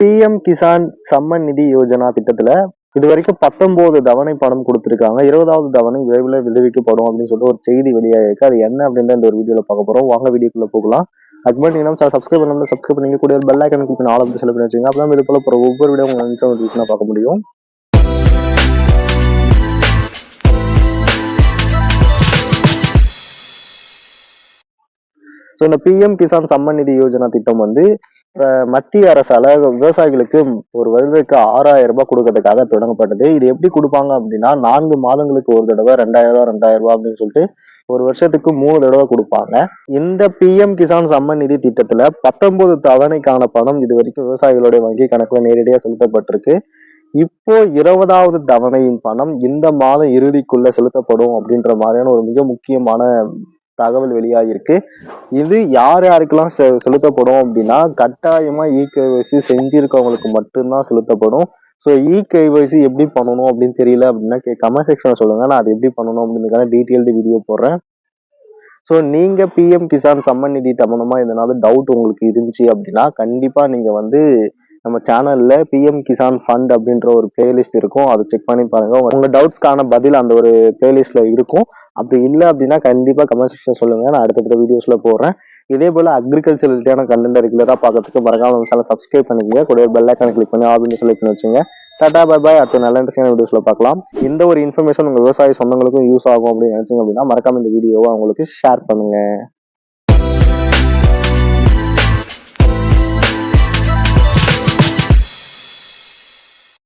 PM Kisan Samman நிதி யோஜனா திட்டத்துல இது வரைக்கும் பத்தொன்பது தவணை பணம் கொடுத்துருக்காங்க. இருபதாவது தவணை விரைவில் விடுவிக்கப்படும் அப்படின்னு சொல்லிட்டு ஒரு செய்தி வெளியாயிருக்கு அது என்ன அப்படின்னு இந்த ஒரு வீடியோல பார்க்க போறோம். வாங்க வீடியோக்குள்ள போகலாம். அதுக்கு முன்னாடி நம்ம சப்ஸ்கிரைப் பண்ணலாம் சப்ஸ்கிரைப் பண்ணி கூட பெல் ஐக்கன் கிளிக் பண்ணி ஆல் ஆஃப் செலக்ட் பண்ணி வச்சுங்க அப்பதான் இது போல போற ஒவ்வொரு வீடியோ உங்க நோட்டிஃபிகேஷனா பார்க்க முடியும். ஸோ இந்த பிஎம் கிசான் சம்மன் நிதி யோஜனா திட்டம் வந்து மத்திய அரசால விவசாயிகளுக்கு ஒரு வருடத்துக்கு ஆறாயிரம் ரூபாய் கொடுக்கறதுக்காக தொடங்கப்பட்டது. இது எப்படி கொடுப்பாங்க அப்படின்னா நான்கு மாதங்களுக்கு ஒரு தடவை ரெண்டாயிரம் ரூபாய் ரெண்டாயிரம் ரூபாய் அப்படின்னு சொல்லிட்டு ஒரு வருஷத்துக்கு மூணு தடவை கொடுப்பாங்க. இந்த பிஎம் கிசான் சம்மன் நிதி திட்டத்துல பத்தொன்பது தவணைக்கான பணம் இது வரைக்கும் விவசாயிகளுடைய வங்கி கணக்குல நேரடியாக செலுத்தப்பட்டிருக்கு. இப்போ இருபதாவது தவணையின் பணம் இந்த மாதம் இறுதிக்குள்ள செலுத்தப்படும் அப்படின்ற மாதிரியான ஒரு மிக முக்கியமான தகவல் வெளியாகிருக்கு இது யார் யாருக்கெல்லாம் செ- செலுத்தப்படும் அப்படின்னா கட்டாயமா இ கேவைசி செஞ்சிருக்கவங்களுக்கு மட்டும்தான் செலுத்தப்படும். ஸோ இ கேவைசி எப்படி பண்ணணும் அப்படின்னு தெரியல அப்படின்னா கமெண்ட் செக்ஷன்ல சொல்லுங்க. நான் அது எப்படி பண்ணணும் அப்படின்றதுக்கான டீட்டெயில்டு வீடியோ போடுறேன். ஸோ நீங்க பிஎம் கிசான் சம்மன் நிதி சம்பந்தமா எதனால டவுட் உங்களுக்கு இருந்துச்சு அப்படின்னா கண்டிப்பா நீங்க வந்து நம்ம சேனல்ல பிஎம் கிசான் ஃபண்ட் அப்படின்ற ஒரு பிளேலிஸ்ட் இருக்கும். அதை செக் பண்ணி பாருங்க. உங்க- டவுட்ஸ்க்கான பதில் அந்த ஒரு பிளேலிஸ்ட்ல இருக்கும். அப்படி இல்லை அப்படின்னா கண்டிப்பா கமெண்ட் செக்ஷன் சொல்லுங்க. நான் அடுத்தடுத்த வீடியோஸ்ல போடுறேன். இதே போல அக்ரிகல்ச்சர் ரிலேட்டான கண்டென்ட் ரெகுலரா பார்க்கறதுக்கு மறக்காம நம்ம சேனல் சப்ஸ்கிரைப் பண்ணிக்கங்க. கூட ஒரு பெல் ஐக்கான கிளிக் பண்ணி ஆல் செலக்ட் பண்ணி வச்சுங்க. டாடா பாய் பாய் அடுத்த நல்ல இன்ட்ரெஸ்டிங் வீடியோஸ்ல பார்க்கலாம். இந்த ஒரு இன்ஃபர்மேஷன் உங்க விவசாய சொந்தங்களுக்கும் யூஸ் ஆகும் அப்படின்னு நினைச்சிங்க அப்படின்னா மறக்காம இந்த வீடியோவை உங்களுக்கு ஷேர் பண்ணுங்க.